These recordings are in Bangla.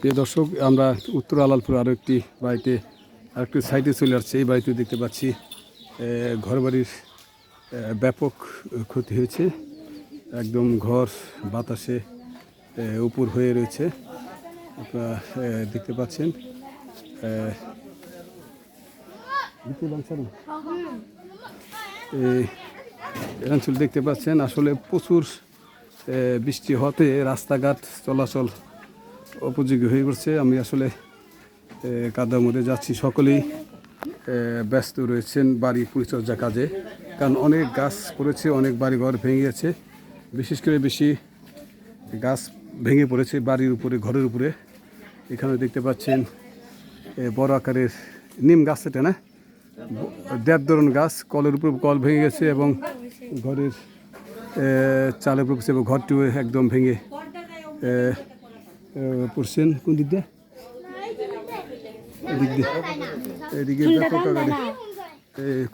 প্রিয় দর্শক আমরা উত্তর আলালপুর আরও একটি বাড়িতে আর একটু সাইডে চলে আসছে। এই বাড়িতে দেখতে পাচ্ছি ঘরবাড়ির ব্যাপক ক্ষতি হয়েছে। একদম ঘর বাতাসে উপর হয়ে রয়েছে। আপনারা দেখতে পাচ্ছেন এ, দেখতে পাচ্ছেন? আসলে প্রচুর বৃষ্টি হতে রাস্তাঘাট চলাচল উপযোগী হয়ে পড়ছে আমি আসলে কাদার মধ্যে যাচ্ছি। সকলেই ব্যস্ত রয়েছেন বাড়ি পরিচর্যা কাজে। কারণ অনেক গাছ পড়েছে, অনেক বাড়িঘর ভেঙে গেছে বিশেষ করে বেশি গাছ ভেঙে পড়েছে বাড়ির উপরে, ঘরের উপরে। এখানে দেখতে পাচ্ছেন বড় আকারের নিম গাছ এটা, না? দেড় ধরন গাছ, কলের উপর কল ভেঙে গেছে এবং ঘরের চালের উপর এবং ঘরটিও একদম ভেঙে পড়ছেন? কোন দিক দিয়ে? এদিক এদিকে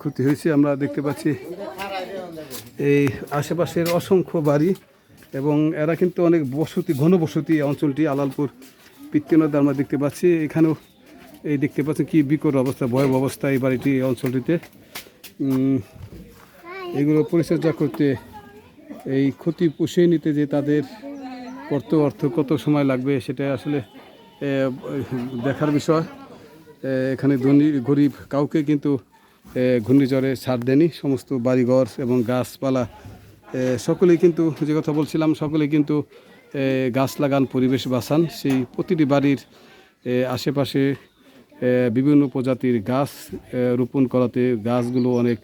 ক্ষতি হয়েছে আমরা দেখতে পাচ্ছি। এই আশেপাশের অসংখ্য বাড়ি এবং এরা কিন্তু অনেক বসতি ঘনবসতি অঞ্চলটি আলালপুর পিত্তিনদ আমরা দেখতে পাচ্ছি। এখানেও এই দেখতে পাচ্ছেন কি বিকট অবস্থা ভয়াবহ অবস্থা এই বাড়িটি এই অঞ্চলটিতে। এগুলো পরিচর্যা করতে এই ক্ষতি পুষিয়ে নিতে যে তাদের কত অর্থ কত সময় লাগবে সেটা আসলে দেখার বিষয়। এখানে ধনী, গরিব কাউকে কিন্তু ঘূর্ণিঝড়ে ছাড় দেয়নি। সমস্ত বাড়িঘর এবং গাছপালা সকলেই কিন্তু, যে কথা বলছিলাম, সকলেই কিন্তু গাছ লাগান, পরিবেশ বাঁচান। সেই প্রতিটি বাড়ির আশেপাশে বিভিন্ন প্রজাতির গাছ রোপণ করাতে গাছগুলো অনেক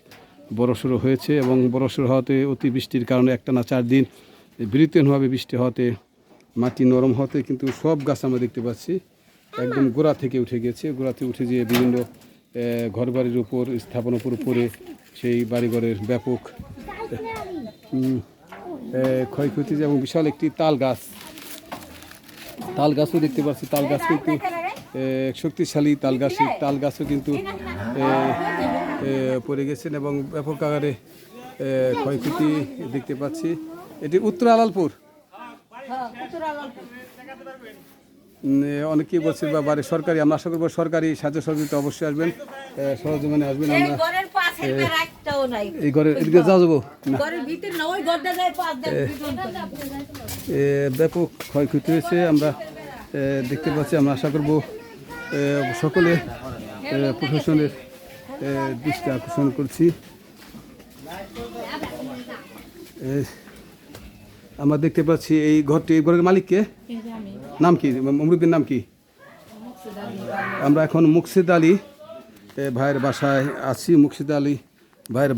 বড়সড় হয়েছে এবং বড়সড় হওয়াতে অতি বৃষ্টির কারণে একটা না চার দিন বিরতিহীনভাবে বৃষ্টি হওয়াতে মাটি নরম হতে কিন্তু সব গাছ আমরা দেখতে পাচ্ছি। একদম গোড়া থেকে উঠে গেছে। গোড়াতে উঠে যেয়ে বিভিন্ন ঘর বাড়ির উপর স্থাপন উপর উপরে সেই বাড়িঘরের ব্যাপক ক্ষয়ক্ষতি এবং বিশাল একটি তাল গাছ। তাল গাছও দেখতে পাচ্ছি। তাল গাছ কিন্তু শক্তিশালী তাল গাছ। তাল গাছও কিন্তু পড়ে গেছেন এবং ব্যাপক আকারে ক্ষয়ক্ষতি দেখতে পাচ্ছি। এটি উত্তর আলালপুর। অনেকেই বলছে বা বাড়ি সরকারি আমরা আশা করব সরকারি সাহায্য সহযোগিতা অবশ্যই আসবেন। সরজমিনে আসবেন আমরা। এই ঘরের এদিকে যাওয়া যাব। ব্যাপক ক্ষয়ক্ষতি হয়েছে আমরা দেখতে পাচ্ছি আমরা আশা করব সকলে প্রশাসনের দৃষ্টি আকর্ষণ করছি। আমরা দেখতে পাচ্ছি এই ঘরটি এই ঘরের মালিককে নাম কি? অমরুদ্দিন নাম কি? আমরা এখন মুকসিদ আলী ভাইয়ের বাসায় আছি মুকসিদ আলী ভাইয়ের